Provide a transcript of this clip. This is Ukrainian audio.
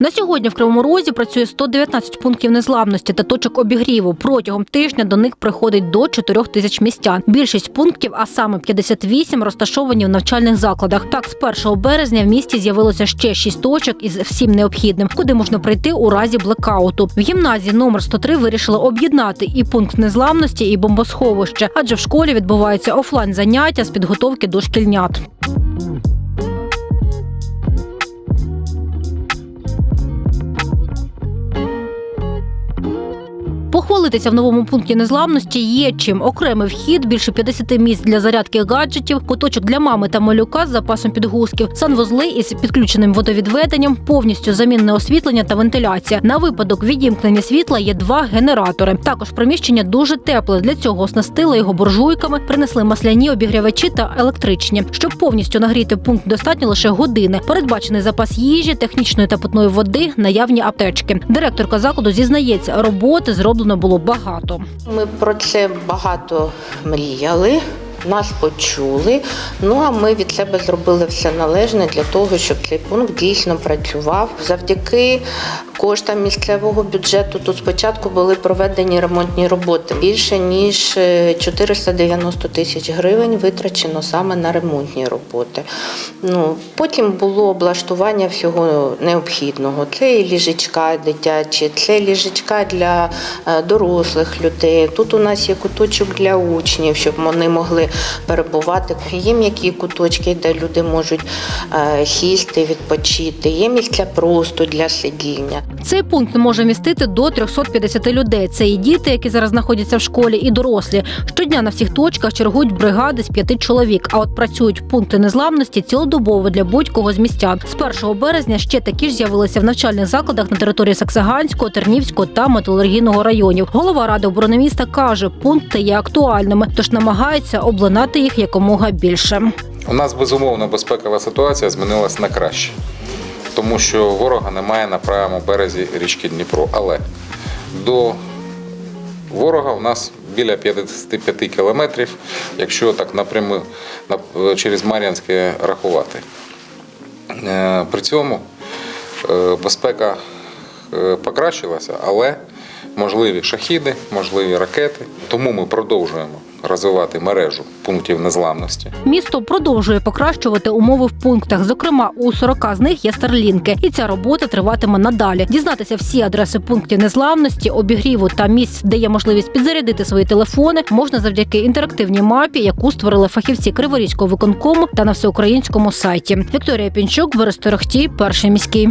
На сьогодні в Кривому Розі працює 119 пунктів незламності та точок обігріву. Протягом тижня до них приходить до 4 тисяч містян. Більшість пунктів, а саме 58, розташовані в навчальних закладах. Так, з 1 березня в місті з'явилося ще 6 точок із всім необхідним, куди можна прийти у разі блекауту. В гімназії номер 103 вирішили об'єднати і пункт незламності, і бомбосховище, адже в школі відбуваються офлайн заняття з підготовки до шкільнят. Похвалитися в новому пункті незламності є чим. Окремий вхід, більше 50 місць для зарядки гаджетів, куточок для мами та малюка з запасом підгузків, санвузли із підключеним водовідведенням, повністю замінне освітлення та вентиляція. На випадок відімкнення світла є два генератори. Також приміщення дуже тепле. Для цього оснастили його буржуйками, принесли масляні обігрівачі та електричні. Щоб повністю нагріти пункт, достатньо лише години. Передбачений запас їжі, технічної та питної води, наявні аптечки. Директорка закладу зізнається, роботи зроблено було багато. Ми про це багато мріяли. Нас почули. Ну а ми від себе зробили все належне для того, щоб цей пункт дійсно працював. Завдяки коштам місцевого бюджету тут спочатку були проведені ремонтні роботи. Більше ніж е, 490 тисяч гривень витрачено саме на ремонтні роботи. Ну потім було облаштування всього необхідного. Це і ліжечка дитячі, це ліжечка для е, дорослих людей. Тут у нас є куточок для учнів, щоб вони могли перебувати. Є м'які куточки, де люди можуть е, сісти, відпочити. Є місця просто для сидіння. Цей пункт може містити до 350 людей. Це і діти, які зараз знаходяться в школі, і дорослі. Щодня на всіх точках чергують бригади з п'яти чоловік. А от працюють пункти незламності цілодобово для будь-кого з містян. З 1 березня ще такі ж з'явилися в навчальних закладах на території Саксаганського, Тернівського та Металургійного районів. Голова ради оборони міста каже, пункти є актуальними, тож намагаються обладнати їх якомога більше. У нас безумовно безпекова ситуація змінилась на краще, тому що ворога немає на правому березі річки Дніпро. Але до ворога у нас біля 55 кілометрів, якщо так напряму через Мар'янське рахувати. Е, При цьому е, безпека е, покращилася, але можливі шахіди, можливі ракети. Тому ми продовжуємо розвивати мережу пунктів незламності. Місто продовжує покращувати умови в пунктах. Зокрема, у 40 з них є старлінки, і ця робота триватиме надалі. Дізнатися всі адреси пунктів незламності, обігріву та місць, де є можливість підзарядити свої телефони, можна завдяки інтерактивній мапі, яку створили фахівці Криворізького виконкому та на всеукраїнському сайті. Вікторія Пінчук, Борис перший міський.